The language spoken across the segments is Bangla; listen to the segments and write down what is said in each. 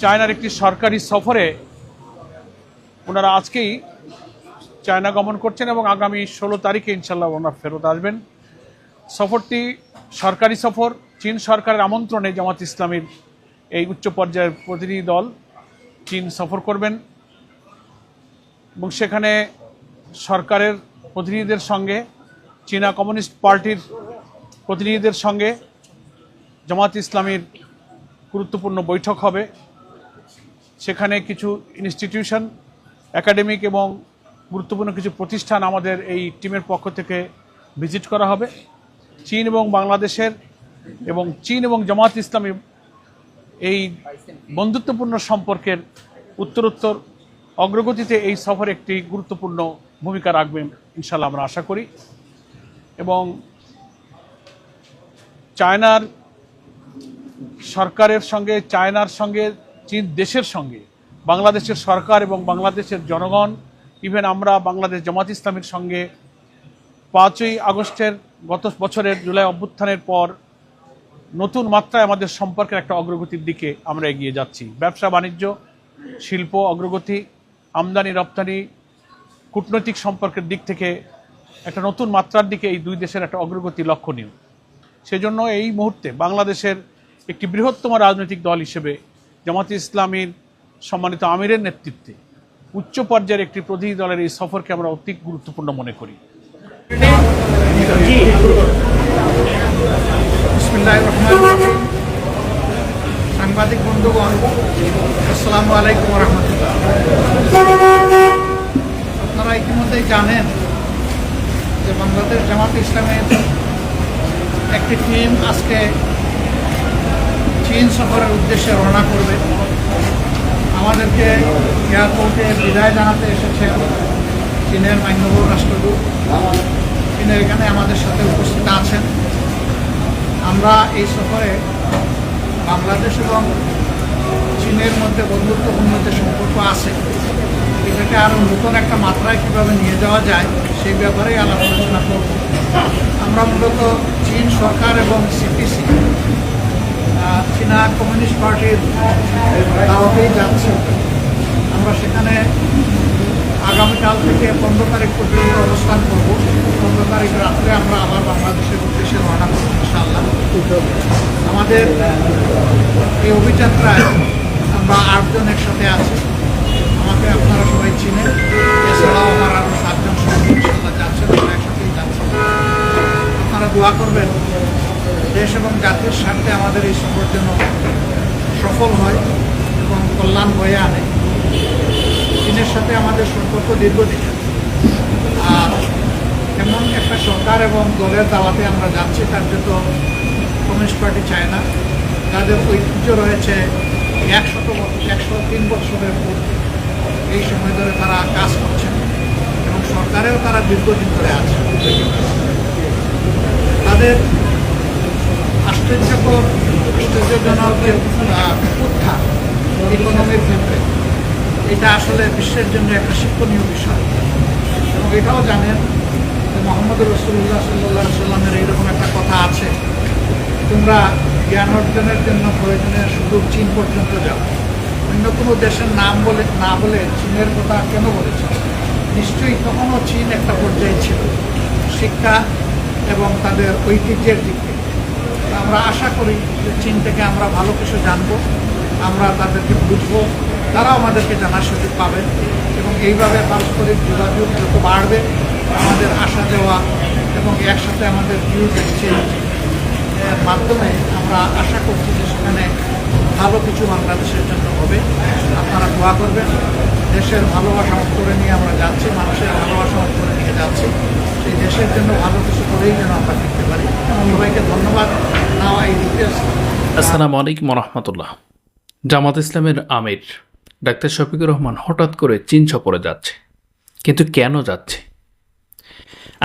চায়নার একটি সরকারি সফরে ওনারা আজকেই চায়না গমন করছেন এবং আগামী ষোলো তারিখে ইনশাল্লাহ ওনারা ফেরত আসবেন। সফরটি সরকারি সফর, চীন সরকারের আমন্ত্রণে জামাত ইসলামীর এই উচ্চ পর্যায়ের প্রতিনিধি দল চীন সফর করবেন এবং সেখানে সরকারের প্রতিনিধিদের সঙ্গে, চীনা কমিউনিস্ট পার্টির প্রতিনিধিদের সঙ্গে জামাত ইসলামীর গুরুত্বপূর্ণ বৈঠক হবে। সেখানে কিছু ইনস্টিটিউশন একাডেমিক এবং গুরুত্বপূর্ণ কিছু প্রতিষ্ঠান আমাদের এই টিমের পক্ষ থেকে ভিজিট করা হবে। চীন এবং বাংলাদেশের এবং চীন এবং জামাত ইসলামী এই বন্ধুত্বপূর্ণ সম্পর্কের উত্তরোত্তর অগ্রগতিতে এই সফর একটি গুরুত্বপূর্ণ ভূমিকা রাখবেন ইনশাল্লাহ আমরা আশা করি। এবং চায়নার সরকারের সঙ্গে, চায়নার সঙ্গে, চীন দেশের সঙ্গে, বাংলাদেশের সরকার এবং বাংলাদেশের জনগণ ইভেন আমরা বাংলাদেশ জামাত ইসলামের সঙ্গে পাঁচই আগস্টের গত বছরের জুলাই অভ্যুত্থানের পর নতুন মাত্রায় আমাদের সম্পর্কের একটা অগ্রগতির দিকে আমরা এগিয়ে যাচ্ছি। ব্যবসা, বাণিজ্য, শিল্প, অগ্রগতি, আমদানি, রপ্তানি, কূটনৈতিক সম্পর্কের দিক থেকে একটা নতুন মাত্রার দিকে এই দুই দেশের একটা অগ্রগতি লক্ষণীয়। সেজন্য এই মুহূর্তে বাংলাদেশের একটি বৃহত্তম রাজনৈতিক দল হিসেবে জামাতে ইসলামীর সম্মানিত আমিরের নেতৃত্বে উচ্চ পর্যায়ের একটি প্রতিনিধি দলের এই সফরকে আমরা অতি গুরুত্বপূর্ণ মনে করি। সাংবাদিক বন্ধুগণ, আসসালামু আলাইকুম রহমতুল্লাহ আপনারা ইতিমধ্যেই জানেন যে বাংলাদেশ জামাত ইসলামের একটি টিম আজকে চীন সফরের উদ্দেশ্যে রওনা করবে। আমাদেরকে এয়ারপোর্টে বিদায় জানাতে এসেছেন চীনের মান্যবর রাষ্ট্রদূত। তিনি এখানে আমাদের সাথে উপস্থিত আছেন। আমরা এই সফরে বাংলাদেশ এবং চীনের মধ্যে বন্ধুত্বপূর্ণ যে সম্পর্ক আছে, এটাকে আরও নতুন একটা মাত্রায় কীভাবে নিয়ে যাওয়া যায়, সেই ব্যাপারেই আলাপ আলোচনা করব। আমরা মূলত চীন সরকার এবং সিপিসি চীনা কমিউনিস্ট পার্টির দাওয়াতেই যাচ্ছে। আমরা সেখানে আগামীকাল থেকে পনেরো তারিখ পর্যন্ত অবস্থান করব। পনেরো তারিখ রাত্রে আমরা আবার বাংলাদেশের উদ্দেশ্যে রওনা করব, ইনশাআল্লাহ। আমাদের এই অভিযাত্রায় আমরা আটজন একসাথে আছি। আমাকে আপনারা সবাই চিনেন। এছাড়াও আমার আরও সাতজন সঙ্গে ইনশাল্লাহ যাচ্ছেন আমরা একসাথেই যাচ্ছি। আপনারা দোয়া করবেন দেশ এবং জাতির স্বার্থে আমাদের এই সফর যেন সফল হয় এবং কল্যাণ বয়ে আনে। চীনের সাথে আমাদের সম্পর্ক দীর্ঘদিন। আর এমন একটা সরকার এবং দলের দাওয়াতে আমরা যাচ্ছি, তার জন্য কমিউনিস্ট পার্টি চায় না। তাদের ঐতিহ্য রয়েছে একশত একশো তিন বছরের পূর্বে এই সময় ধরে তারা কাজ করছেন এবং সরকারেও তারা দীর্ঘদিন ধরে আছে। তাদের ক্ষেত্রে এটা আসলে বিশ্বের জন্য একটা শিক্ষণীয় বিষয়। এবং এটাও জানেন যে মোহাম্মদ রসুল্লাহ সাল্লাহ সাল্লামের এইরকম একটা কথা আছে। তোমরা জ্ঞান অর্জনের জন্য প্রয়োজনে শুধু চীন পর্যন্ত যাও। অন্য কোনো দেশের নাম বলে, না বলে চীনের কথা কেন বলেছে? নিশ্চয়ই তখনও চীন একটা পর্যায়ে ছিল। শিক্ষা এবং তাদের ঐতিহ্যের দিক আমরা আশা করি যে চীন থেকে আমরা ভালো কিছু জানব, আমরা তাদেরকে বুঝব, তারাও আমাদেরকে জানার সুযোগ পাবেন এবং এইভাবে পারস্পরিক যোগাযোগ যত বাড়বে, আমাদের আসা দেওয়া এবং একসাথে আমাদের ভিউজ এক্সচেঞ্জ মাধ্যমে আমরা আশা করছি যে সেখানে ভালো কিছু বাংলাদেশের জন্য হবে। আপনারা দোয়া করবেন, দেশের ভালোবাসা অন্তরে নিয়ে আমরা যাচ্ছি, মানুষের ভালোবাসা অন্তরে নিয়ে যাচ্ছি। সেই দেশের জন্য ভালো কিছু করেই যেন আমরা ফিরতে পারি সবাইকে ধন্যবাদ নাও এই রিকোয়েস্ট আসসালামু আলাইকুম রহমতুল্লাহ জামাত ইসলামের আমির ডাক্তার শফিকুর রহমান হঠাৎ করে চীন সফরে যাচ্ছে। কিন্তু কেন যাচ্ছে?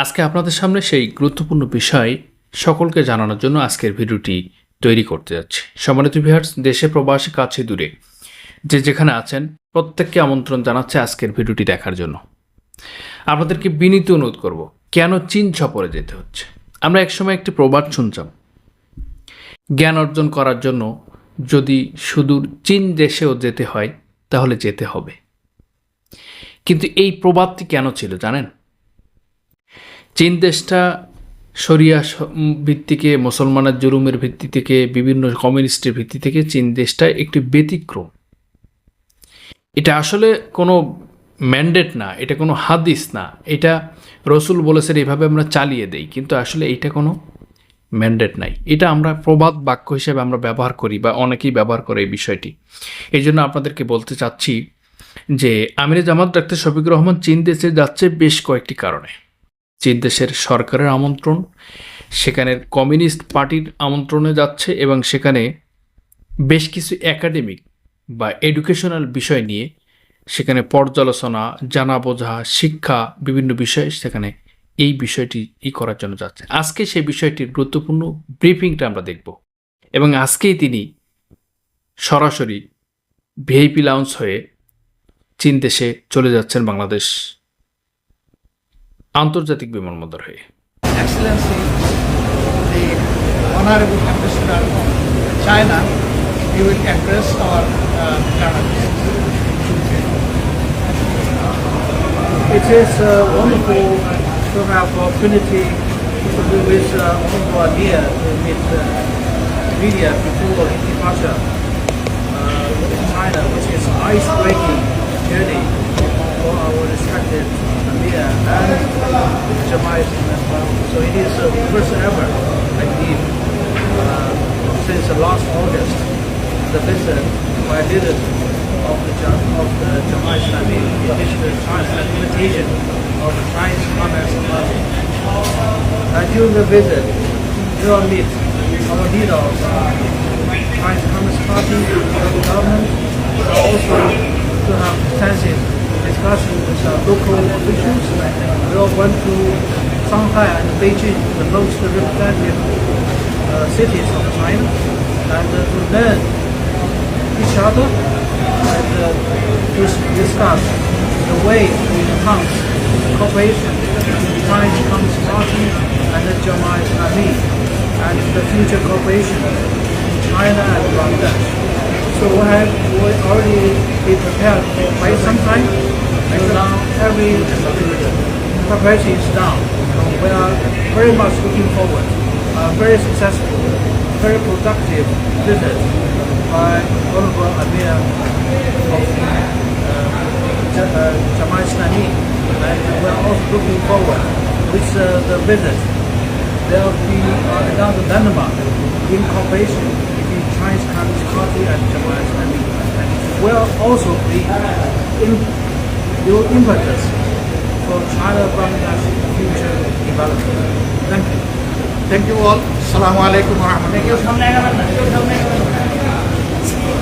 আজকে আপনাদের সামনে সেই গুরুত্বপূর্ণ বিষয় সকলকে জানানোর জন্য আজকের ভিডিওটি তৈরি করতে যাচ্ছি। সম্মানিত ভিউয়ার্স, দেশে প্রবাসী কাছে দূরে যে যেখানে আছেন, প্রত্যেককে আমন্ত্রণ জানাচ্ছে আজকের ভিডিওটি দেখার জন্য। আপনাদেরকে বিনীত অনুরোধ করব, কেন চীন সফরে যেতে হচ্ছে? আমরা একসময় একটি প্রবাদ শুনতাম জ্ঞান অর্জন করার জন্য যদি সুদূর চীন দেশেও যেতে হয় তাহলে যেতে হবে। কিন্তু এই প্রবাদটি কেন ছিল জানেন? চীন দেশটা শরিয়া স- উম, ভিত্তিকে মুসলমানের জুলুমের ভিত্তি থেকে বিভিন্ন কমিউনিস্টের ভিত্তি থেকে চীন দেশটা একটি ব্যতিক্রম। এটা আসলে কোনো ম্যান্ডেট না এটা কোনো হাদিস না। এটা রসুল বলেছেন এইভাবে আমরা চালিয়ে দেই। কিন্তু আসলে এইটা কোনো ম্যান্ডেট নাই। এটা আমরা প্রবাদ বাক্য হিসেবে আমরা ব্যবহার করি বা অনেকেই ব্যবহার করে এই বিষয়টি। এই জন্য আপনাদেরকে বলতে চাচ্ছি যে আমিরে জামাত ডাক্তার শফিকুর রহমান চীন দেশে যাচ্ছে বেশ কয়েকটি কারণে। চীন দেশের সরকারের আমন্ত্রণ সেখানের কমিউনিস্ট পার্টির আমন্ত্রণে যাচ্ছে এবং সেখানে বেশ কিছু একাডেমিক বা এডুকেশনাল বিষয় নিয়ে সেখানে পর্যালোচনা জানা বোঝা শিক্ষা, বিভিন্ন বিষয় সেখানে এই বিষয়টি ই করার জন্য যাচ্ছে। আজকে সেই বিষয়টির গুরুত্বপূর্ণ ব্রিফিংটা আমরা দেখব। এবং আজকেই তিনি সরাসরি ভিআইপি লাউন্স হয়ে চীন দেশে চলে যাচ্ছেন বাংলাদেশ আন্তর্জাতিক বিমানবন্দর হয়ে। Excellency, the Honorable Ambassador China, he will address our uh, journalists. It is uh, wonderful to have opportunity to do his uh, own idea with uh, media before departure uh, China, which is ice breaking. Implementation of Communist Party. And during the visit, we will meet our leader of uh, Chinese Communist Party, the government, but also to have extensive discussion with uh, local officials. We all went to Shanghai and Beijing, the most representative uh, cities of China, and uh, to learn each other and uh, to discuss way to enhance cooperation between Chinese Party and the Jamaat Islami and the future cooperation in China and Bangladesh. So we have we already been prepared for quite some time. So now every preparation is done. So We are very much looking forward. A very successful, very productive visit by Honorable Amir of uh, Jamal Islami, and we're also looking forward with uh, the visit. There will be uh, another landmark in cooperation between Chinese Communist Party and Jamal Islami. And it will also be in, your impetus for China-Bangladesh future development. Thank you. Thank you all. Assalamu alaikum wa rahmatullah.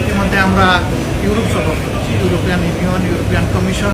ইতিমধ্যে আমরা ইউরোপ সফর ইউরোপিয়ান ইউনিয়ন ইউরোপিয়ান কমিশন।